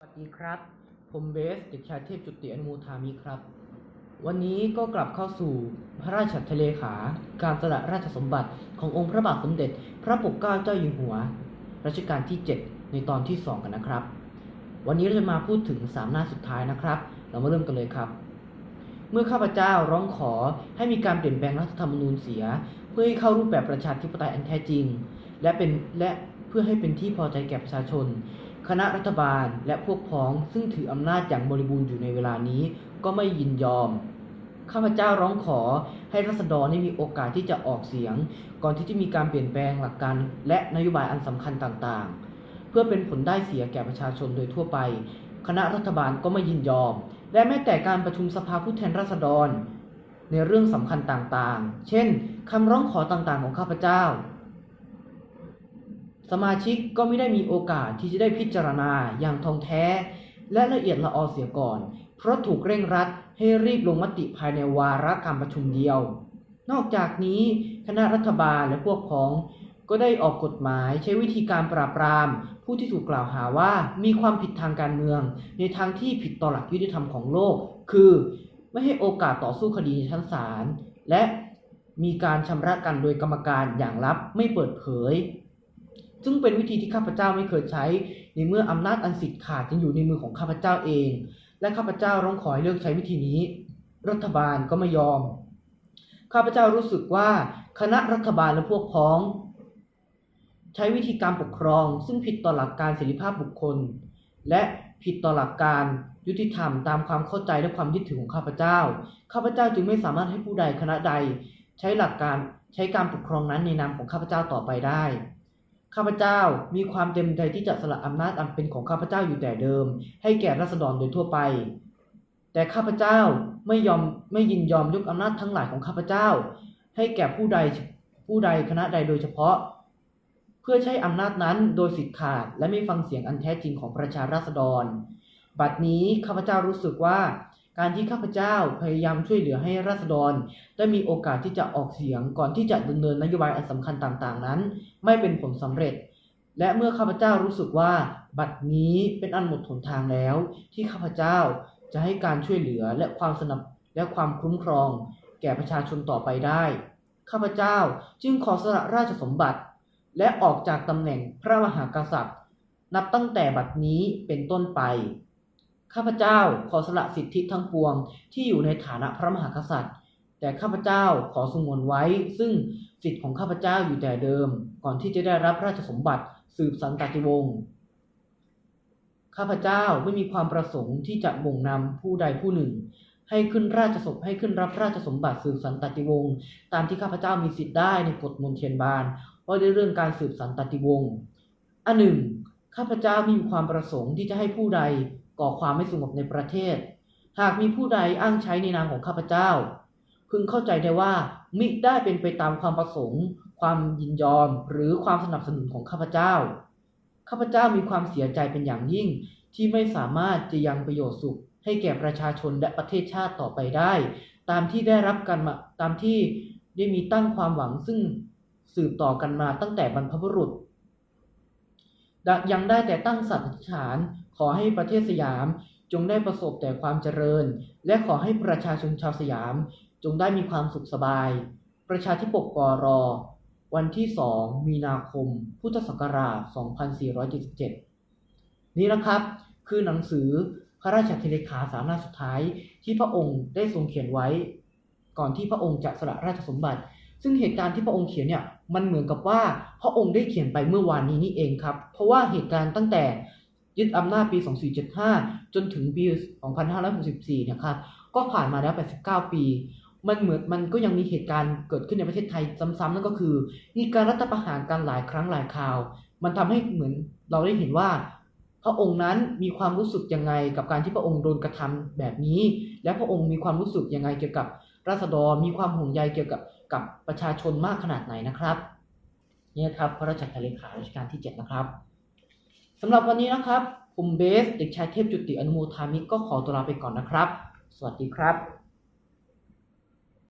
สวัสดีครับ ผมเบสเด็กชายเทพจุติอนุโมทามิครับ วันนี้ก็กลับเข้าสู่พระราชทะเลขา การสละราชสมบัติขององค์พระบาทสมเด็จ พระปกเกล้าเจ้าอยู่หัว รัชกาลที่ 7 ในตอนที่ 2 กันนะครับ วันนี้เราจะมาพูดถึง 3 หน้าสุดท้ายนะครับ เรามาเริ่มกันเลยครับ เมื่อข้าพเจ้าร้องขอให้มีการเปลี่ยนแปลงรัฐธรรมนูญเสีย เพื่อให้เข้ารูปแบบประชาธิปไตยอันแท้จริง และเป็นและเพื่อให้เป็นที่พอใจแก่ประชาชน คณะรัฐบาลและพวกพ้องซึ่งถืออำนาจอย่างบริบูรณ์อยู่ในเวลานี้ก็ไม่ยินยอม ข้าพเจ้าร้องขอให้รัษฎรได้มีโอกาสที่จะออกเสียง ก่อนที่จะมีการเปลี่ยนแปลงหลักการและนโยบายอันสำคัญต่างๆ เพื่อเป็นผลได้เสียแก่ประชาชนโดยทั่วไป คณะรัฐบาลก็ไม่ยินยอม และแม้แต่การประชุมสภาผู้แทนราษฎร ในเรื่องสำคัญต่างๆ เช่นคำร้องขอต่างๆ ของข้าพเจ้า สมาชิกก็ไม่ได้มีโอกาสที่จะได้พิจารณาอย่างทองแท้ และละเอียดละออเสียก่อน เพราะถูกเร่งรัดให้รีบลงมติภายในวาระการประชุมเดียว นอกจากนี้คณะรัฐบาลและพวกพ้อง ก็ได้ออกกฎหมายใช้วิธีการปราบปราม ผู้ที่ถูกกล่าวหาว่ามีความผิดทางการเมือง ในทางที่ผิดต่อหลักยุติธรรมของโลก คือ ไม่ให้โอกาสต่อสู้คดีในชั้นศาลและมีการชำระกันโดยกรรมการอย่างลับไม่เปิดเผย ซึ่งเป็นวิธีที่ข้าพเจ้าไม่เคยใช้ ในเมื่ออำนาจอันสิทธิ์ขาดยังอยู่ในมือของข้าพเจ้าเอง และข้าพเจ้าร้องขอให้เลิกใช้วิธีนี้ รัฐบาลก็ไม่ยอม ข้าพเจ้ารู้สึกว่าคณะรัฐบาลและพวกพ้อง ใช้วิธีการปกครอง ซึ่งผิดต่อหลักการเสรีภาพบุคคล และผิดต่อหลักการยุติธรรมตามความเข้าใจและความยึดถือของข้าพเจ้า ข้าพเจ้าจึงไม่สามารถให้ผู้ใดคณะใด ใช้หลักการใช้การปกครองนั้นในนามของข้าพเจ้าต่อไปได้ ข้าพเจ้ามีความเต็มใจที่จะสละอำนาจอันเป็นของข้าพเจ้าอยู่แต่เดิม ให้แก่ราษฎรโดยทั่วไป แต่ข้าพเจ้าไม่ยอมไม่ยินยอมยกอำนาจทั้งหลายของข้าพเจ้า ให้แก่ผู้ใดผู้ใดคณะใดโดยเฉพาะ เพื่อใช้อำนาจนั้นโดยสิทธิ์ขาดและไม่ฟังเสียงอันแท้จริงของประชาราษฎร บัดนี้ข้าพเจ้ารู้สึกว่า การที่ข้าพเจ้าพยายามช่วยเหลือให้ราษฎร ได้มีโอกาสที่จะออกเสียงก่อนที่จะดำเนินนโยบายอันสำคัญต่างๆนั้น ไม่เป็นผลสำเร็จ และเมื่อข้าพเจ้ารู้สึกว่า บัดนี้เป็นอันหมดหนทางแล้ว ที่ข้าพเจ้าจะให้การช่วยเหลือและความสนับและความคุ้มครอง แก่ประชาชนต่อไปได้ ข้าพเจ้าจึงขอสละราชสมบัติ และออกจากตำแหน่งพระมหากษัตริย์ นับตั้งแต่บัดนี้เป็นต้นไป ข้าพเจ้าขอสละสิทธิทั้งปวงที่อยู่ในฐานะพระมหากษัตริย์ แต่ข้าพเจ้าขอสงวนไว้ ซึ่งสิทธิของข้าพเจ้าอยู่แต่เดิม ก่อนที่จะได้รับราชสมบัติสืบสันตติวงศ์ข้าพเจ้าไม่มีความประสงค์ที่จะบ่งนำผู้ใดผู้หนึ่ง ให้ขึ้นราชสมให้ขึ้นรับราชสมบัติสืบสันตติวงศ์ตามที่ข้าพเจ้ามีสิทธิ์ได้ในกฎมนเทียนบานว่าด้วยเรื่องการสืบสันตติวงศ์อันหนึ่งข้าพเจ้ามีความประสงค์ที่จะให้ผู้ใด ก่อความไม่สงบในประเทศ หากมีผู้ใดอ้างใช้ในนามของข้าพเจ้า พึงเข้าใจได้ว่ามิได้เป็นไปตามความประสงค์ ความยินยอมหรือความสนับสนุนของข้าพเจ้า ข้าพเจ้ามีความเสียใจเป็นอย่างยิ่งที่ไม่สามารถจะยังประโยชน์สุข ให้แก่ประชาชนและประเทศชาติต่อไปได้ ตามที่ได้รับกันมาตามที่ได้มีตั้งความหวังซึ่งสืบต่อกันมาตั้งแต่บรรพบุรุษ ยังได้แต่ตั้งสัตย์ฐาน ขอให้ประเทศสยามจงได้ประสบแต่ความเจริญ และขอให้ประชาชนชาวสยาม จงได้มีความสุขสบาย ประชาธิปกปรวันที่ 2 มีนาคม พุทธศักราช 2477 นี้นะครับ คือหนังสือพระราชธิเลขาสามหน้าสุดท้ายที่พระองค์ได้ทรงเขียนไว้ ก่อนที่พระองค์จะสละราชสมบัติ ซึ่งเหตุการณ์ที่พระองค์เขียนเนี่ยมันเหมือนกับว่าพระองค์ได้เขียนไปเมื่อวานนี้นี่เองครับ เพราะว่าเหตุการณ์ตั้งแต่ ยึดอำนาจปี 2475 จนถึงปี 2564นะครับก็ผ่านมาแล้ว 89 ปี มันเหมือนมันก็ยังมีเหตุการณ์เกิดขึ้นในประเทศไทยซ้ำๆนั่นก็คือ มีการรัฐประหารกันหลายครั้งหลายคราว มันทำให้เหมือนเราได้เห็นว่า พระองค์นั้นมีความรู้สึกยังไงกับการที่พระองค์โดนกระทำแบบนี้ และพระองค์มีความรู้สึกยังไงเกี่ยวกับราษฎรมีความห่วงใยเกี่ยวกับกับประชาชนมากขนาดไหนนะครับนี่ครับพระราชทเลขารัชกาลที่ 7 นะครับ สำหรับวันนี้นะครับ ผมเบส เด็กชายเทพจุติอนุโมทามิก็ขอตัวลาไปก่อนนะครับ สวัสดีครับ